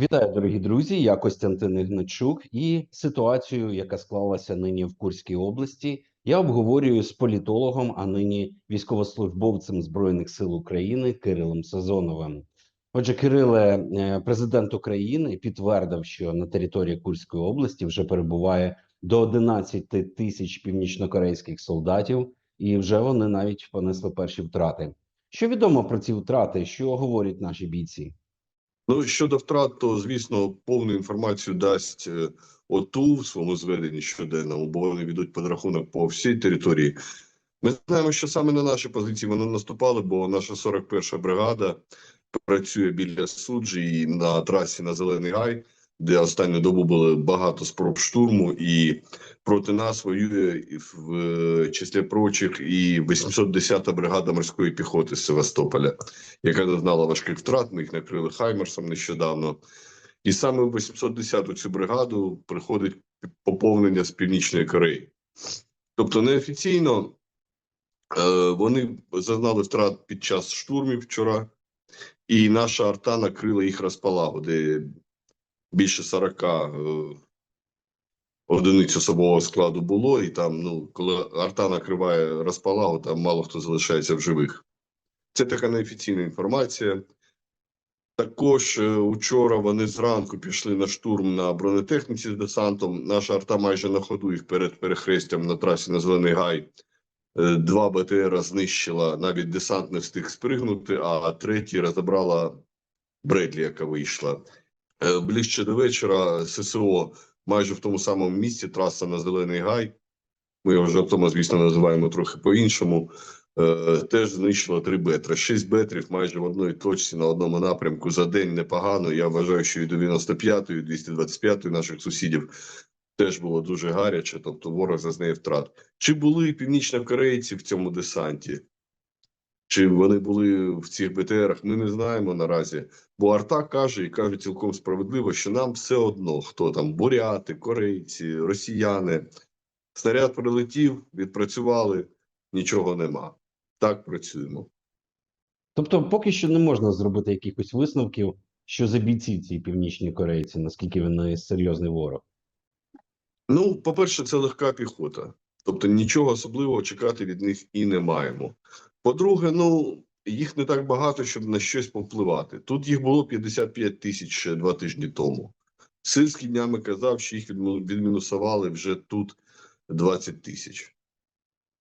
Вітаю, дорогі друзі. Я Костянтин Ігначук і ситуацію, яка склалася нині в Курській області, я обговорюю з політологом, а нині військовослужбовцем Збройних сил України Кирилом Сазоновим. Отже, Кириле, е, президент України підтвердив, що на території Курської області вже перебуває до 11 тисяч північнокорейських солдатів, і вже вони навіть понесли перші втрати. Що відомо про ці втрати? Що говорять наші бійці? Ну щодо втрат, то звісно повну інформацію дасть е, ОТУ в своєму зведенні щоденному, бо вони ведуть підрахунок по всій території. Ми знаємо, що саме на наші позиції вони наступали, бо наша 41-ша бригада працює біля суджі і на трасі на Зелений Гай, де останню добу було багато спроб штурму, і проти нас воює в е, числі прочих і 810-та бригада морської піхоти з Севастополя яка зазнала важких втрат. Ми їх накрили Хаймерсом нещодавно. І саме в 810-ту цю бригаду приходить поповнення з Північної Кореї. Тобто неофіційно е, вони зазнали втрат під час штурмів вчора, і наша арта накрила їх розпалагу, де більше 40 е, одиниць особового складу було, і там, ну, коли арта накриває розпалагу, там мало хто залишається в живих. Це така неофіційна інформація. Також е, учора вони зранку пішли на штурм на бронетехніці з десантом. Наша арта майже на ходу їх перед перехрестям на трасі на Зелений Гай. Е, Два БТР знищила, навіть десант не встиг спригнути, а третій розібрала Бредлі, яка вийшла. Е, Ближче до вечора ССО майже в тому самому місці, траса на Зелений Гай. Ми його жартома, звісно, називаємо трохи по-іншому. Е, теж знищило три бетри. Шість бетрів майже в одній точці на одному напрямку за день непогано. Я вважаю, що і до 95-ї, 225-ї наших сусідів теж було дуже гаряче, тобто ворог зазнає втрат. Чи були північнокорейці в цьому десанті? Чи вони були в цих БТРах? Ми не знаємо наразі. Бо Арта каже і каже цілком справедливо, що нам все одно, хто там буряти, корейці, росіяни. Снаряд прилетів, відпрацювали, нічого нема. Так працюємо. Тобто, поки що не можна зробити якихось висновків, що за бійці ці північні корейці, наскільки вони серйозний ворог. Ну, по-перше, це легка піхота. Тобто нічого особливого чекати від них і не маємо. По-друге, ну їх не так багато, щоб на щось повпливати. Тут їх було 55 тисяч ще два тижні тому. Сильський днями казав, що їх відмінусували вже тут 20 тисяч.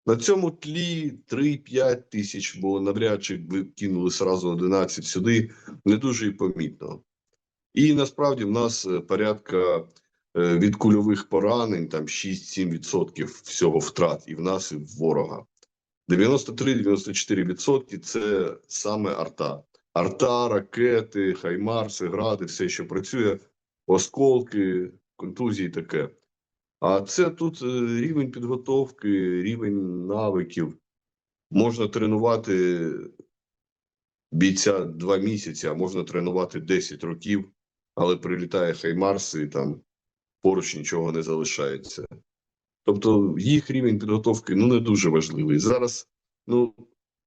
На цьому тлі 3-5 тисяч, бо навряд чи кинули сразу 11 сюди, не дуже і помітно. І насправді в нас е, порядка е, від кульових поранень, там 6-7% всього втрат і в нас, і в ворога. 93-94% це саме арта. Арта, ракети, хаймарси, гради, все, що працює, осколки, контузії таке. А це тут е, рівень підготовки, рівень навиків. Можна тренувати бійця два місяці, а можна тренувати 10 років, але прилітає Хаймарс і там поруч нічого не залишається. Тобто їх рівень підготовки ну не дуже важливий. Зараз ну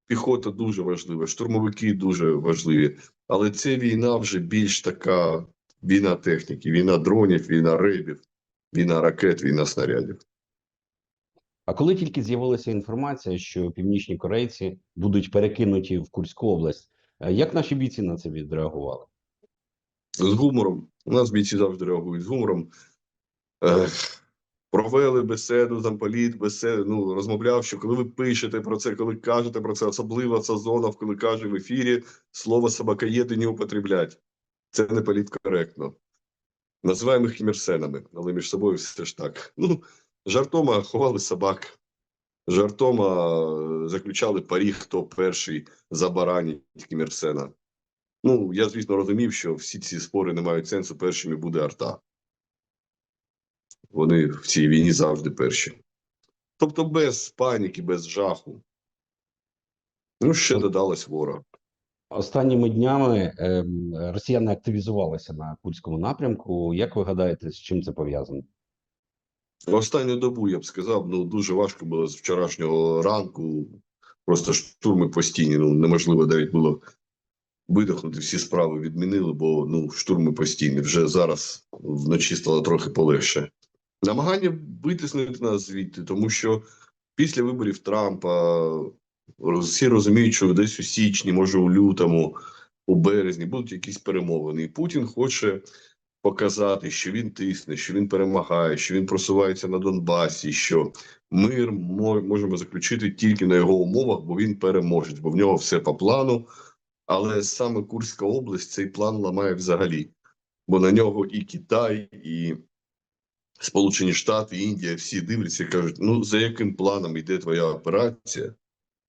піхота дуже важлива, штурмовики дуже важливі, але це війна вже більш така війна техніки, війна дронів, війна ребів, війна ракет, війна снарядів. А коли тільки з'явилася інформація, що північні корейці будуть перекинуті в Курську область, е, як наші бійці на це відреагували? з гумором. У нас бійці завжди реагують з гумором. Е, провели беседу, замполіт, беседу. Ну, розмовляв, що коли ви пишете про це, коли кажете про це, особливо Сазонов, коли каже в ефірі, слово собакоєди не употреблять. Це не політкоректно. Називаємо їх кімерсенами, але між собою все ж так. Ну, жартома ховали собак. Жартома е, заключали парі, хто перший забаранить кімерсена. Ну, я, звісно, розумів, що всі ці спори не мають сенсу. Першими буде арта. Вони в цій війні завжди перші. Тобто без паніки, без жаху. Ну, ще додалась ворог. Останніми днями ем, росіяни активізувалися на Курському напрямку. Як ви гадаєте, з чим це пов'язано? Останню добу, я б сказав, ну дуже важко було з вчорашнього ранку. Просто штурми постійні, ну неможливо навіть було видихнути, всі справи відмінили, бо ну, штурми постійні. Вже зараз вночі стало трохи полегше. Намагання витиснути нас звідти, тому що після виборів Трампа роз- всі розуміють, що десь у січні, може у лютому, у березні будуть якісь перемовини. І Путін хоче показати, що він тисне, що він перемагає, що він просувається на Донбасі, що мир мо- можемо заключити тільки на його умовах, бо він переможе, бо в нього все по плану. Але саме Курська область цей план ламає взагалі, бо на нього і Китай, і Сполучені Штати, Індія всі дивляться і кажуть: ну за яким планом йде твоя операція?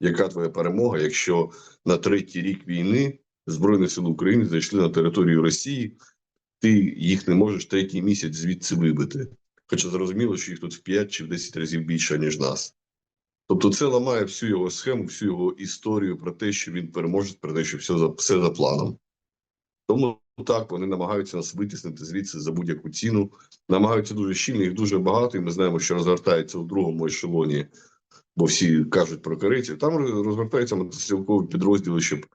Яка твоя перемога, якщо на третій рік війни Збройні сили України зайшли на територію Росії, ти їх не можеш третій місяць звідси вибити? Хоча зрозуміло, що їх тут в 5 чи в 10 разів більше, ніж нас. Тобто це ламає всю його схему, всю його історію про те, що він переможе, про те, що все за, все за планом. Тому так вони намагаються нас витіснити звідси за будь-яку ціну. Намагаються дуже щільно, їх дуже багато, і ми знаємо, що розгортається у другому ешелоні, бо всі кажуть про корейців. Там роз- розгортаються мотострілкові підрозділи, щоб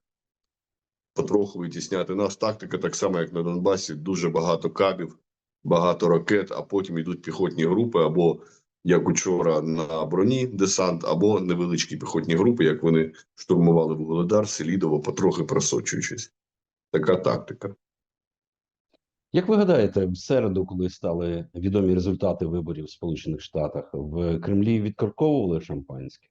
потроху витісняти нас. Тактика так само, як на Донбасі, дуже багато кабів, багато ракет, а потім йдуть піхотні групи або як учора на броні десант, або невеличкі піхотні групи, як вони штурмували Вугледар, Селідово, потрохи просочуючись. Така тактика. Як ви гадаєте, в середу, коли стали відомі результати виборів в Сполучених Штатах, в Кремлі відкорковували шампанське?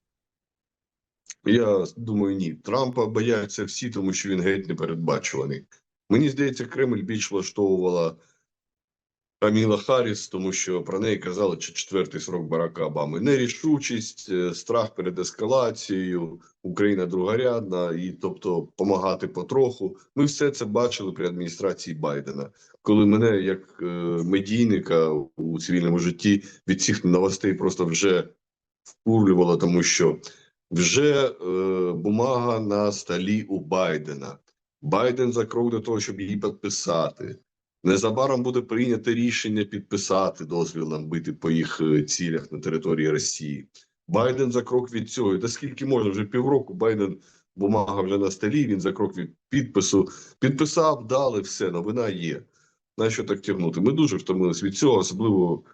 Я думаю, ні. Трампа бояться всі, тому що він геть непередбачуваний. Мені здається, Кремль більш влаштовувала Каміла Харріс, тому що про неї казали, що четвертий срок Барака Обами. Нерішучість, е, страх перед ескалацією, Україна другорядна, і тобто помагати потроху. Ми все це бачили при адміністрації Байдена, коли мене як е, медійника у цивільному житті від цих новостей просто вже вкурлювало, тому що вже е, бумага на столі у Байдена. Байден за крок до того, щоб її підписати. Незабаром буде прийнято рішення підписати дозвіл нам бити по їх е, цілях на території Росії. Байден за крок від цього. Та скільки можна вже півроку Байден бумага вже на столі. Він за крок від підпису підписав, дали все. Новина є. На що так тягнути? Ми дуже втомились від цього, особливо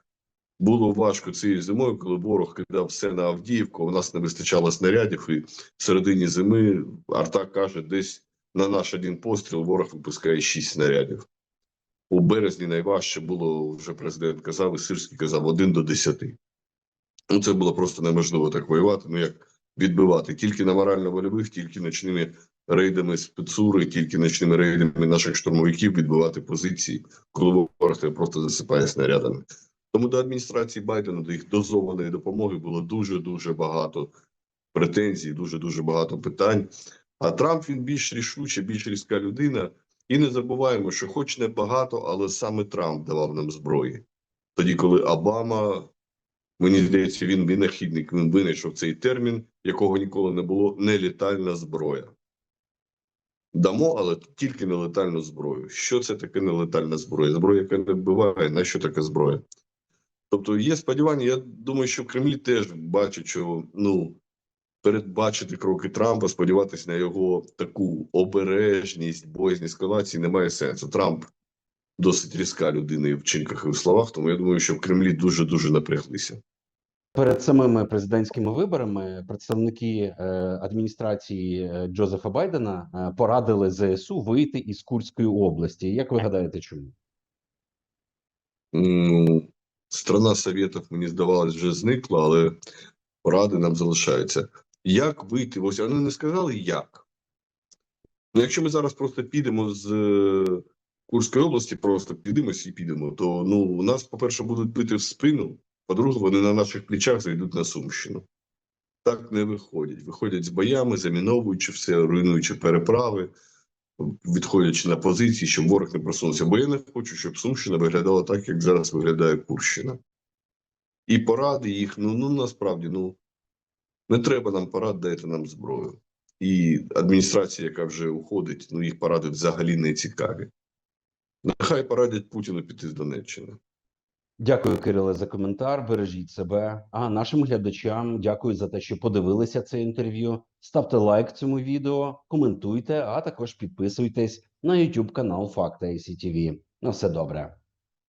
було важко цією зимою, коли ворог кидав все на Авдіївку. У нас не вистачало снарядів, і в середині зими Арта каже, десь на наш один постріл ворог випускає 6 снарядів. У березні найважче було, вже президент казав, і Сирський казав, 1 до 10. Ну, це було просто неможливо так воювати. Ну як відбивати? Тільки на морально-вольових, тільки ночними рейдами спецури, тільки ночними рейдами наших штурмовиків відбивати позиції, коли ворог просто засипає снарядами. Тому до адміністрації Байдена, до їх дозованої допомоги було дуже дуже багато претензій, дуже дуже багато питань. А Трамп він більш рішуча, більш різка людина. І не забуваємо, що хоч не багато, але саме Трамп давав нам зброї. Тоді, коли Обама, мені здається, він винахідник, він винайшов цей термін, якого ніколи не було нелітальна зброя. Дамо, але тільки нелетальну зброю. Що це таке нелетальна зброя? Зброя, яка не вбиває, на що така зброя? Тобто є сподівання, я думаю, що Кремлі теж бачать, що ну передбачити кроки Трампа, сподіватися на його таку обережність, боязнь ескалації немає сенсу. Трамп досить різка людина і в вчинках і в словах, тому я думаю, що в Кремлі дуже дуже напряглися. Перед самими президентськими виборами представники е, адміністрації е, Джозефа Байдена е, порадили ЗСУ вийти із Курської області. Як ви гадаєте, чому? Ну, страна Советів, мені здавалось, вже зникла, але поради нам залишаються. Як вийти? Ось вони не сказали як. Ну, якщо ми зараз просто підемо з е, Курської області, просто підемо і підемо, то ну, нас, по-перше, будуть бити в спину, по-друге, вони на наших плечах зайдуть на Сумщину. Так не виходять. Виходять з боями, заміновуючи все, руйнуючи переправи, відходячи на позиції, щоб ворог не просунувся. Бо я не хочу, щоб Сумщина виглядала так, як зараз виглядає Курщина. І поради їх, ну, ну насправді, ну не треба нам порад, дайте нам зброю. І адміністрація, яка вже уходить, ну їх поради взагалі не цікаві. Нехай порадять Путіну піти з Донеччини. Дякую, Кириле, за коментар. Бережіть себе. А нашим глядачам дякую за те, що подивилися це інтерв'ю. Ставте лайк цьому відео, коментуйте, а також підписуйтесь на YouTube канал Факти ICTV. На все добре.